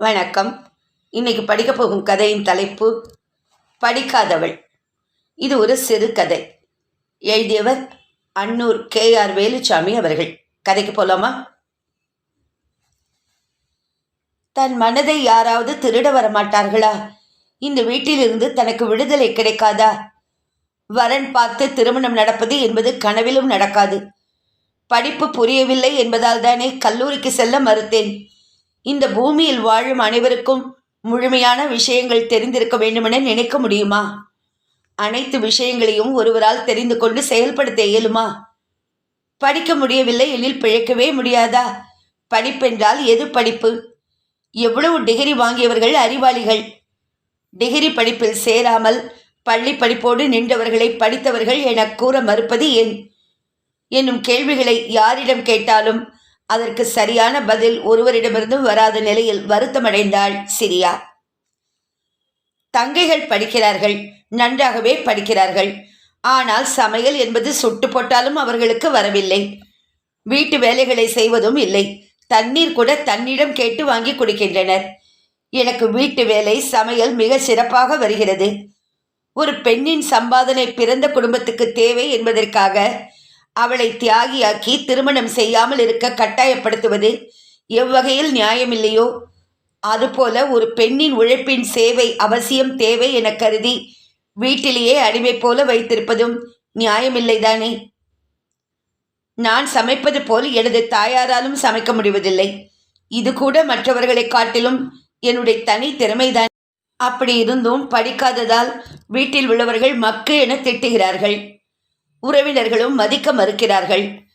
வணக்கம். இன்னைக்கு படிக்க போகும் கதையின் தலைப்பு படிக்காதவள். இது ஒரு சிறுகதை எழுதியவர் அன்னூர் கே ஆர் வேலுச்சாமி அவர்கள். கதைக்கு போலாமா? தன் மனதை யாராவது திருட வரமாட்டார்களா? இந்த வீட்டிலிருந்து தனக்கு விடுதலை கிடைக்காதா? வரன் பார்த்து திருமணம் நடப்பது என்பது கனவிலும் நடக்காது. படிப்பு புரியவில்லை என்பதால் தானே கல்லூரிக்கு செல்ல மறுத்தேன். இந்த பூமியில் வாழும் அனைவருக்கும் முழுமையான விஷயங்கள் தெரிந்திருக்க வேண்டுமென நினைக்க முடியுமா? அனைத்து விஷயங்களையும் ஒருவரால் தெரிந்து கொண்டு செயல்படுத்த இயலுமா? படிக்க முடியவில்லை எனில் பிழைக்கவே முடியாதா? படிப்பென்றால் எது படிப்பு? எவ்வளவு டிகிரி வாங்கியவர்கள் அறிவாளிகள்? டிகிரி படிப்பில் சேராமல் பள்ளி படிப்போடு நின்றவர்களை படித்தவர்கள் என கூற மறுப்பது ஏன்? என்னும் கேள்விகளை யாரிடம் கேட்டாலும் அதற்கு சரியான பதில் ஒருவரிடமிருந்தும் வராத நிலையில் வருத்தமடைந்தாள் சிரியா. தங்கைகள் படிக்கிறார்கள் நன்றாகவே படிக்கிறார்கள். ஆனால் சமையல் என்பது சுட்டு போட்டாலும் அவர்களுக்கு வரவில்லை. வீட்டு வேலைகளை செய்வதும் இல்லை. தண்ணீர் கூட தன்னிடம் கேட்டு வாங்கி குடிக்கின்றனர். எனக்கு வீட்டு வேலை சமையல் மிக சிறப்பாக வருகிறது. ஒரு பெண்ணின் சம்பாதனை பிறந்த குடும்பத்துக்கு தேவை என்பதற்காக அவளை தியாகியாக்கி திருமணம் செய்யாமல் இருக்க கட்டாயப்படுத்துவது எவ்வகையில் நியாயமில்லையோ? அதுபோல ஒரு பெண்ணின் உழைப்பின் சேவை அவசியம் தேவை என கருதி வீட்டிலேயே அடிமை போல வைத்திருப்பதும் நியாயமில்லைதானே? நான் சமைப்பது போல் எனது தாயாராலும் சமைக்க முடிவதில்லை. இது கூட மற்றவர்களை காட்டிலும் என்னுடைய தனி திறமைதான். அப்படி இருந்தும் படிக்காததால் வீட்டில் உள்ளவர்கள் மக்கு என திட்டுகிறார்கள். உறவினர்களும் மதிக்க மறுக்கிறார்கள்.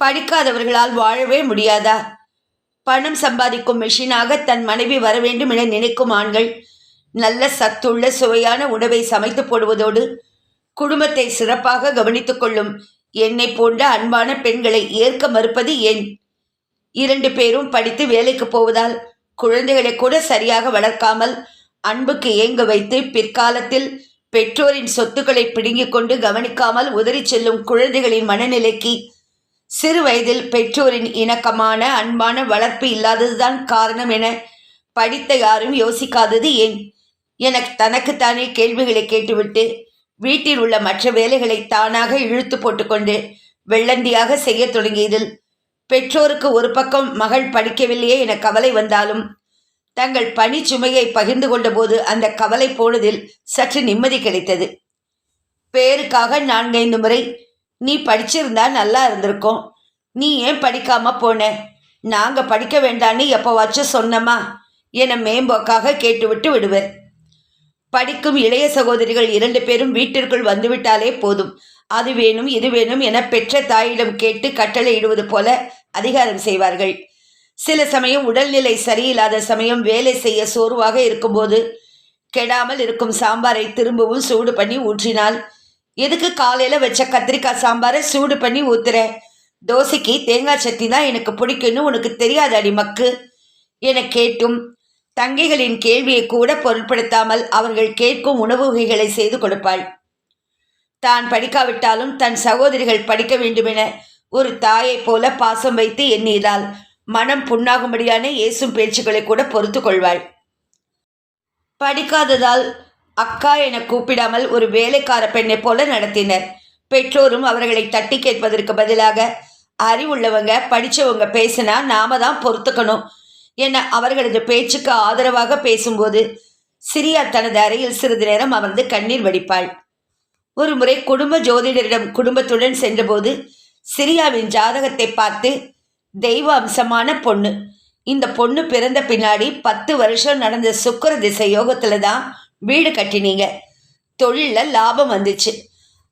படிக்காதவர்களால் வாழவே முடியாதா? பணம் சம்பாதிக்கும் மிஷினாக தன் மனைவி வர வேண்டும் என நினைக்கும் ஆண்கள் நல்ல சத்துள்ள சுவையான உணவை சமைத்து போடுவதோடு குடும்பத்தை சிறப்பாக கவனித்துக் கொள்ளும் என்னை போன்ற அன்பான பெண்களை ஏற்க மறுப்பது ஏன்? இரண்டு பேரும் படித்து வேலைக்கு போவதால் குழந்தைகளை கூட சரியாக வளர்க்காமல் அன்புக்கு ஏங்க வைத்து பிற்காலத்தில் பெற்றோரின் சொத்துக்களை பிடுங்கிக் கொண்டு கவனிக்காமல் உதறிச் செல்லும் குழந்தைகளின் மனநிலைக்கு சிறு வயதில் பெற்றோரின் இணக்கமான அன்பான வளர்ப்பு இல்லாததுதான் காரணம் என படித்த யாரும் யோசிக்காதது ஏன்? என தனக்குத்தானே கேள்விகளை கேட்டுவிட்டு வீட்டில் உள்ள மற்ற வேலைகளை தானாக இழுத்து போட்டுக்கொண்டு வெள்ளந்தியாக செய்ய தொடங்கியதில் பெற்றோருக்கு ஒரு பக்கம் மகள் படிக்கவில்லையே என கவலை வந்தாலும் தங்கள் பணி சுமையை பகிர்ந்து கொண்டபோது அந்த கவலை போனதில் சற்று நிம்மதி கிடைத்தது. பேருக்காக நான்கைந்து முறை நீ படிச்சிருந்தா நல்லா இருந்திருக்கும். நீ ஏன் படிக்காம போன? நாங்க படிக்க வேண்டான்னு எப்போவாச்சும் சொன்னமா? என மேம்போக்காக கேட்டுவிட்டு விடுவர். படிக்கும் இளைய சகோதரிகள் இரண்டு பேரும் வீட்டிற்குள் வந்துவிட்டாலே போதும். அது வேணும் இது வேணும் என பெற்ற தாயிடம் கேட்டு கட்டளையிடுவது போல அதிகாரம் செய்வார்கள். சில சமயம் உடல்நிலை சரியில்லாத சமயம் வேலை செய்ய சோர்வாக இருக்கும்போது கெடாமல் இருக்கும் சாம்பாரை திரும்பவும் சூடு பண்ணி ஊற்றினால் எதுக்கு காலையில் வச்ச கத்திரிக்காய் சாம்பாரை சூடு பண்ணி ஊத்துற? தோசைக்கு தேங்காய் சட்னி தான் எனக்கு பிடிக்கும்னு உனக்கு தெரியாது அடி மக்கு? என கேட்டும். தங்கைகளின் கேள்வியை கூட பொருட்படுத்தாமல் அவர்கள் கேட்கும் உணவு வகைகளை செய்து கொடுப்பாள். தான் படிக்காவிட்டாலும் தன் சகோதரிகள் படிக்க வேண்டுமென ஒரு தாயைப் போல பாசம் வைத்து எண்ணியதால் மனம் புண்ணாகும்படியான இயேசும் பேச்சுக்களை கூட பொறுத்து கொள்வாள் படிக்காததால் அக்கா என கூப்பிடாமல் ஒரு வேலைக்கார பெண்ணை போல நடத்தினர். பெற்றோரும் அவர்களை தட்டி கேட்பதற்கு பதிலாக அறிவுள்ளவங்க படித்தவங்க பேசினா நாம தான் பொறுத்துக்கணும் என அவர்களது பேச்சுக்கு ஆதரவாக பேசும்போது சிரியா தனது அறையில் சிறிது நேரம் அமர்ந்து கண்ணீர் வடிப்பாள். ஒரு முறை குடும்ப ஜோதிடரிடம் குடும்பத்துடன் சென்றபோது சிரியாவின் ஜாதகத்தை பார்த்து தெய்வ அம்சமான பொண்ணு. இந்த பொண்ணு பிறந்த பின்னாடி பத்து வருஷம் நடந்த சுக்கர திசை யோகத்தில் தான் வீடு கட்டினீங்க. தொழிலில் லாபம் வந்துச்சு.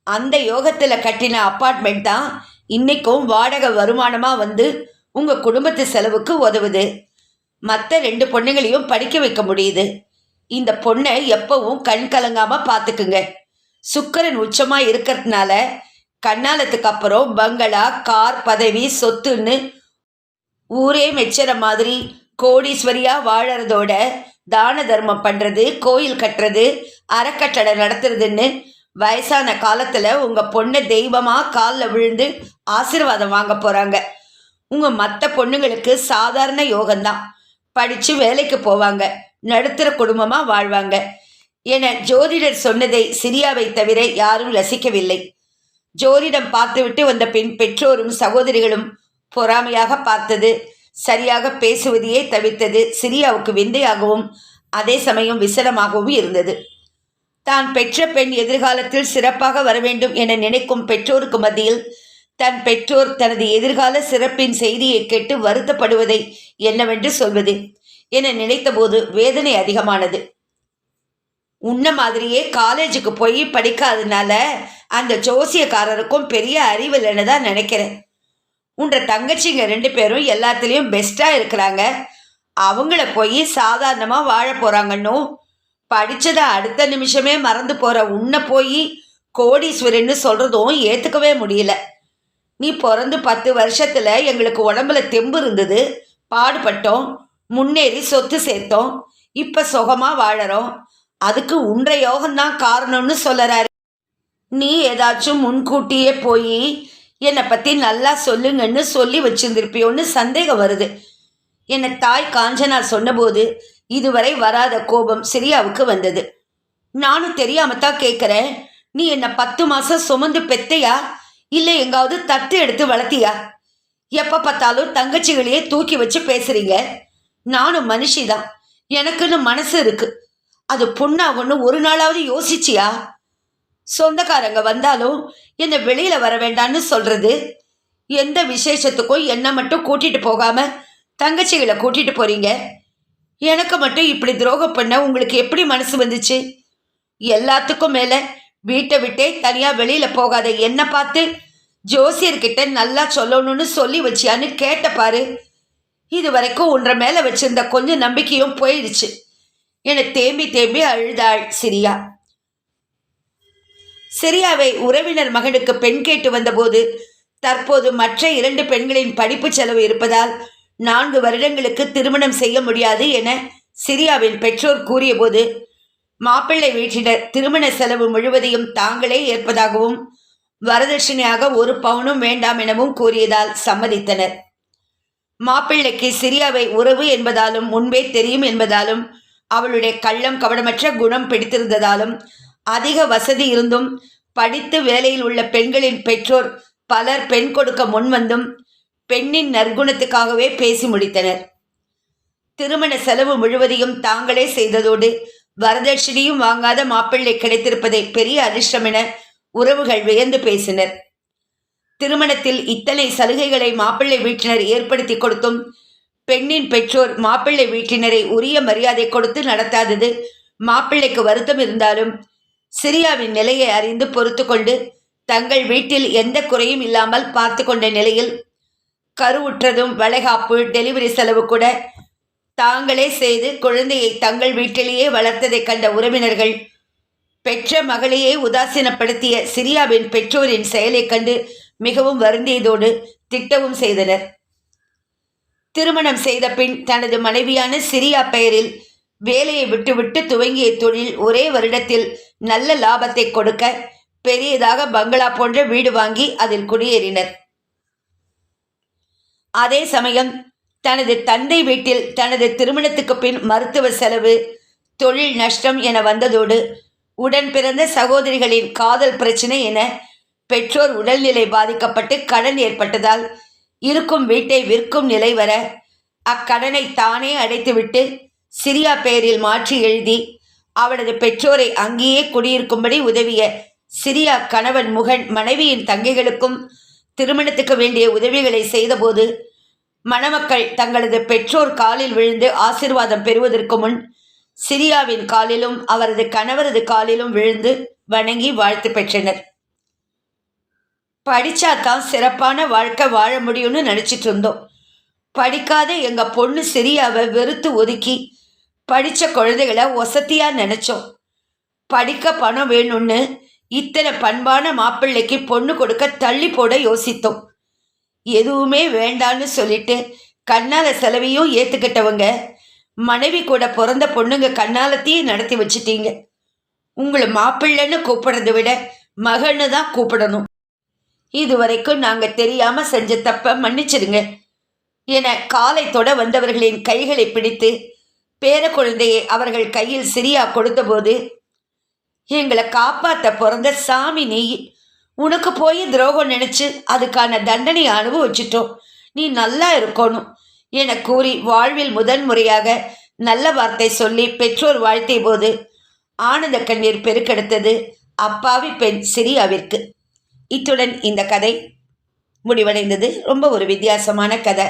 அந்த யோகத்தில் கட்டின அப்பார்ட்மெண்ட் தான் இன்றைக்கும் வாடகை வருமானமாக வந்து உங்கள் குடும்பத்து செலவுக்கு உதவுது. மற்ற ரெண்டு பொண்ணுங்களையும் படிக்க வைக்க முடியுது. இந்த பொண்ணை எப்பவும் கண் கலங்காமல் பார்த்துக்குங்க சுக்கரன் உச்சமாக இருக்கிறதுனால கண்ணாலத்துக்கு அப்புறம் பங்களா கார் பதவி சொத்துன்னு ஊரே மெச்சர மாதிரி கோடீஸ்வரியா வாழறதோட தான தர்மம் பண்ணுறது கோயில் கட்டுறது அறக்கட்டளை நடத்துறதுன்னு வயசான காலத்தில் உங்கள் பொண்ணை தெய்வமாக காலில் விழுந்து ஆசீர்வாதம் வாங்க போகிறாங்க உங்கள் மற்ற பொண்ணுங்களுக்கு சாதாரண யோகம்தான். படிச்சு வேலைக்கு போவாங்க. நடுத்தர குடும்பமா வாழ்வாங்க. என ஜோதிடர் சொன்னதை சிரியாவை தவிர யாரும் ரசிக்கவில்லை. ஜோதிடம் பார்த்துவிட்டு வந்த பின் பெற்றோரும் சகோதரிகளும் பொறாமையாக பார்த்தது சரியாக பேசுவதையே தவிர்த்தது சிரியாவுக்கு விந்தையாகவும் அதே சமயம் விசலமாகவும் இருந்தது. தான் பெற்ற பெண் எதிர்காலத்தில் சிறப்பாக வர வேண்டும் என நினைக்கும் பெற்றோருக்கு மத்தியில் தன் பெற்றோர் தனது எதிர்கால சிறப்பின் செய்தியை கேட்டு வருத்தப்படுவதை என்னவென்று சொல்வது என நினைத்தபோது வேதனை அதிகமானது. உன்ன மாதிரியே காலேஜுக்கு போய் படிக்காதனால அந்த ஜோசியக்காரருக்கும் பெரிய அறிவில்லைன்னு தான் நினைக்கிறேன். உன்ற தங்கச்சிங்க ரெண்டு பேரும் எல்லாத்துலேயும் பெஸ்ட்டாக இருக்கிறாங்க. அவங்கள போய் சாதாரணமாக வாழ போகிறாங்கன்னும் படித்ததை அடுத்த நிமிஷமே மறந்து போகிற உன்னை போய் கோடீஸ்வரன்னு சொல்கிறதும் ஏற்றுக்கவே முடியல. நீ பிறந்து பத்து வருஷத்தில் எங்களுக்கு உடம்புல தெம்பு இருந்தது. பாடுபட்டோம் முன்னேறி சொத்து சேர்த்தோம் இப்போ சுகமாக வாழறோம். அதுக்கு உன்ற யோகம்தான் காரணம்னு சொல்லறாரு. நீ ஏதாச்சும் முன்கூட்டியே போய் என்னை பற்றி நல்லா சொல்லுங்கன்னு சொல்லி வச்சிருந்திருப்பியோன்னு சந்தேகம் வருது. என்னை தாய் காஞ்சனா சொன்னபோது இதுவரை வராத கோபம் சிரியாவுக்கு வந்தது. நானும் தெரியாம தான் கேட்குறேன் நீ என்னை பத்து மாதம் சுமந்து பெத்தையா? இல்லை எங்காவது தத்து எடுத்து வளர்த்தியா? எப்போ பார்த்தாலும் தங்கச்சிகளையே தூக்கி வச்சு பேசுறீங்க. நானும் மனுஷிதான் எனக்குன்னு மனசு இருக்கு. அது பொண்ணாகும்னு ஒரு நாளாவது யோசிச்சியா? சொந்தக்காரங்க வந்தாலும் என்னை வெளியில வர வேண்டான்னு சொல்றது? எந்த விசேஷத்துக்கும் என்னை மட்டும் கூட்டிட்டு போகாம தங்கச்சிகளை கூட்டிட்டு போறீங்க? எனக்கு மட்டும் இப்படி துரோகம் பண்ண உங்களுக்கு எப்படி மனசு வந்துச்சு? எல்லாத்துக்கும் மேல வீட்டை விட்டே தனியா வெளியில போகாத என்னை பார்த்து ஜோசியர்கிட்ட நல்லா சொல்லணும்னு சொல்லி வச்சியான்னு கேட்ட பாரு. இது வரைக்கும் உன்ற மேல வச்சிருந்த கொஞ்சம் நம்பிக்கையும் போயிடுச்சு. என தேம்பி தேம்பி அழுதாள் சிரியா. சிரியாவை உறவினர் மகனுக்கு பெண் கேட்டு வந்தபோது தற்போது மற்ற இரண்டு பெண்களின் படிப்பு செலவு இருப்பதால் நான்கு வருடங்களுக்கு திருமணம் செய்ய முடியாது என சிரியாவின் பெற்றோர் கூறியபோது மாப்பிள்ளை வீட்டினர் திருமண செலவு முழுவதையும் தாங்களே ஏற்பதாகவும் வரதட்சணையாக ஒரு பவுனும் வேண்டாம் எனவும் கூறியதால் சம்மதித்தனர். மாப்பிள்ளைக்கு சிரியாவை உறவு என்பதாலும் முன்பே தெரியும் என்பதாலும் அவளுடைய கள்ளம் கவனமற்ற குணம் பிடித்திருந்ததாலும் அதிக வசதி இருந்தும் படித்து வேலையில் உள்ள பெண்களின் பெற்றோர் பலர் பெண் கொடுக்க முன்வந்தும் பெண்ணின் நற்குணத்துக்காகவே பேசி முடித்தனர். திருமண செலவு முழுவதையும் தாங்களே செய்ததோடு வரதட்சணையும் வாங்காத மாப்பிள்ளை கிடைத்திருப்பதை பெரிய அதிர்ஷ்டம் என உறவுகள் வியந்து பேசினர். திருமணத்தில் இத்தனை சலுகைகளை மாப்பிள்ளை வீட்டினர் ஏற்படுத்தி கொடுத்தும் பெண்ணின் பெற்றோர் மாப்பிள்ளை வீட்டினரை உரிய மரியாதை கொடுத்து நடத்தாதது மாப்பிள்ளைக்கு வருத்தம் இருந்தாலும் சிரியாவின் நிலையை அறிந்து பொறுத்து கொண்டு தங்கள் வீட்டில் எந்த குறையும் இல்லாமல் பார்த்து கொண்ட நிலையில் கருவுற்றதும் வளைகாப்பு டெலிவரி செலவு கூட தாங்களே செய்து குழந்தையை தங்கள் வீட்டிலேயே வளர்த்ததை கண்ட உறவினர்கள் பெற்ற மகளையே உதாசீனப்படுத்திய சிரியாவின் பெற்றோரின் செயலைக் கண்டு மிகவும் வருந்தியதோடு திட்டவும் செய்தனர். திருமணம் செய்த பின் தனது மனைவியான சிரியா பெயரில் வேலையை விட்டுவிட்டு துவங்கிய தொழில் ஒரே வருடத்தில் நல்ல லாபத்தை கொடுக்க பெரியதாக பங்களா போன்ற வீடு வாங்கி அதில் குடியேறினர். அதே சமயம் தனது தந்தை வீட்டில் தனது திருமணத்துக்கு பின் மருத்துவ செலவு தொழில் நஷ்டம் என வந்ததோடு உடன் பிறந்த சகோதரிகளின் காதல் பிரச்சனை என பெற்றோர் உடல்நிலை பாதிக்கப்பட்டு கடன் ஏற்பட்டதால் இருக்கும் வீட்டை விற்கும் நிலை வர அக்கடனை தானே அடைத்துவிட்டு சிரியா பெயரில் மாற்றி எழுதி அவளது பெற்றோரை அங்கேயே குடியிருக்கும்படி உதவிய சிரியா கணவன் முகன் மனைவியின் தங்கைகளுக்கும் திருமணத்துக்கு வேண்டிய உதவிகளை செய்தபோது மணமக்கள் தங்களது பெற்றோர் காலில் விழுந்து ஆசிர்வாதம் பெறுவதற்கு முன் சிரியாவின் காலிலும் அவரது கணவரது காலிலும் விழுந்து வணங்கி வாழ்த்து பெற்றனர். படிச்சாதான் சிறப்பான வாழ்க்கை வாழ முடியும்னு நினச்சிட்டு இருந்தோம். படிக்காத எங்கள் பொண்ணு சிரியாவை வெறுத்து ஒதுக்கி படித்த குழந்தைகளை ஒசத்தியாக நினச்சோம். படிக்க பணம் வேணும்னு இத்தனை பண்பான மாப்பிள்ளைக்கு பொண்ணு கொடுக்க தள்ளி போட யோசித்தோம். எதுவுமே வேண்டான்னு சொல்லிட்டு கண்ணால செலவையும் ஏற்றுக்கிட்டவங்க மனைவி கூட பிறந்த பொண்ணுங்க கண்ணாலத்தையும் நடத்தி வச்சிட்டீங்க. உங்களை மாப்பிள்ளைன்னு கூப்பிடுறதை விட மகன்னு தான் கூப்பிடணும். இது வரைக்கும் நாங்கள் தெரியாமல் செஞ்ச தப்ப மன்னிச்சிடுங்க. என காலை தொட வந்தவர்களின் கைகளை பிடித்து பேர குழந்தையை அவர்கள் கையில் சிரியா கொடுத்தபோது எங்களை காப்பாற்ற பிறந்த சாமி நீ உனக்கு போய் துரோகம் நினைச்சு அதுக்கான தண்டனையை அனுபவிச்சிட்டோம். நீ நல்லா இருக்கணும் என கூறி வாழ்வில் முதன் முறையாக நல்ல வார்த்தை சொல்லி பெற்றோர் வாழ்த்திய போது ஆனந்த கண்ணீர் பெருக்கெடுத்தது அப்பாவி பெண் சிரியாவிற்கு இத்துடன் இந்த கதை முடிவடைந்தது. ரொம்ப ஒரு வித்தியாசமான கதை.